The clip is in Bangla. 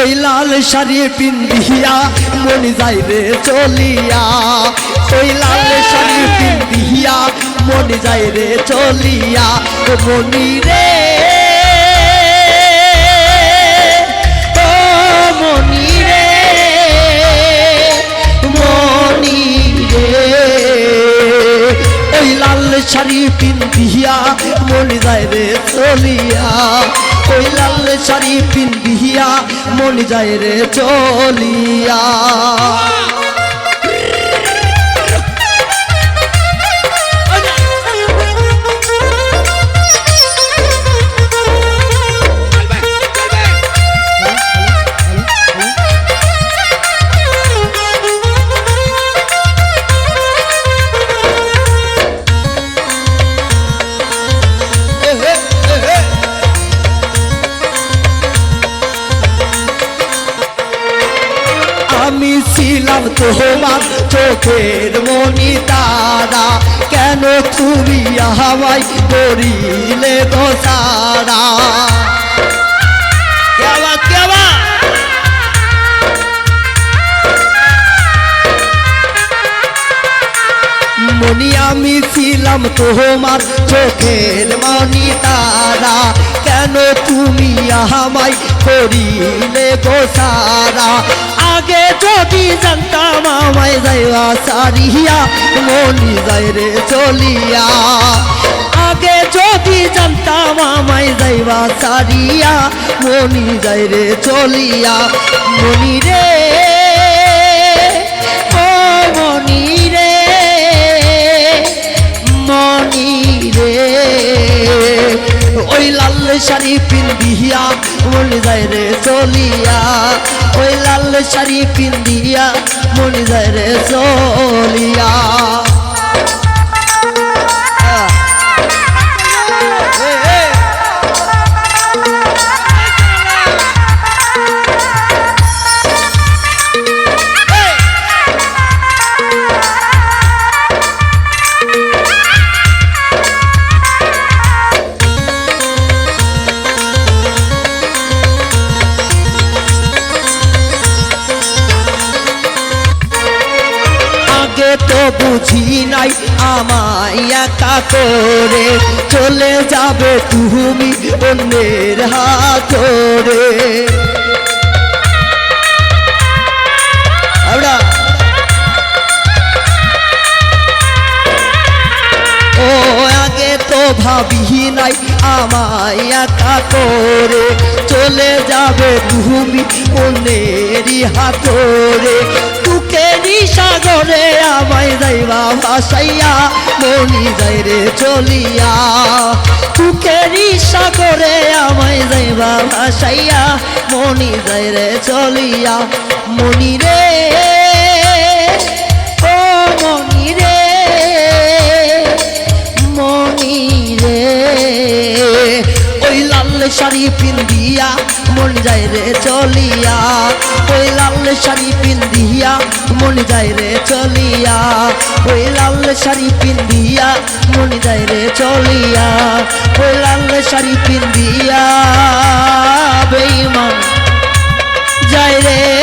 ওই লাল শাড়ি পিন্দিয়া মনি যাই রে চলিয়া। ওই লাল শাড়ি পিন্দিয়া মনি যাই রে চলিয়া। ও মনি রে, ও মনি রে মনি রে। ওই শাড়ি পিন্দিয়া মন যায় রে চলিয়া। ওই লাল শাড়ি পিন্দিয়া মন যায় রে চলিয়া। আমি ছিলাম তোমার চোখের মনি তারা। কেন তুমি আমায় করিলে গো সারা আমি ছিলাম তোমার চোখের মনি তারা। কেন তুমি আমায় করিলে গো আগে যদি জানতাম আমায় যাইবা সারিয়া, মনি যাই রে চলিয়া। আগে যদি জানতাম আমায় যাইবা সারিয়া, মনি যাই রে চলিয়া। মনি রে, ও মনি রে মনি রে। ওই লাল শাড়ি পিন্দিয়া মনে যায় রে চলিয়া ওই লাল শাড়ি পিন্দিয়া মনে যায় রে চলিয়া। বুঝি নাই, আমায় একা করে চলে যাবে তুমি অন্যের হাত আমরা ও, আগে তো ভাবি নাই, আমায় একা করে চলে যাবে তুমি অন্যেরই হাতরে। তুকেরই সাগরে আমায় যাইবা ভাসাইয়া, মনি যাই রে চলিয়া। তুকেরই সাগরে আমায় যাইবা ভাসাইয়া, মনি যাই রে চলিয়া। মনি রে লাল শাড়ি পিন্দিয়া মন যায় রে চলিয়া। ওই লাল শাড়ি পিন্দিয়া মন যায় রে চলিয়া। ওই লাল শাড়ি পিন্দিয়া মন যায় রে চলিয়া। ওই লাল শাড়ি পিন্দিয়া বেইমান যায় রে